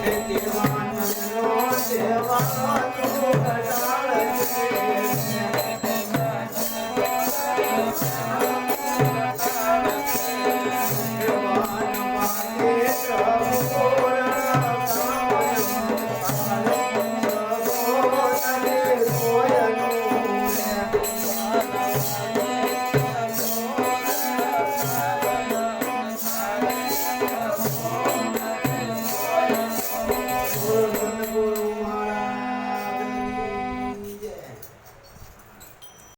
દેવાનો દેવાનો તું કટાળ છે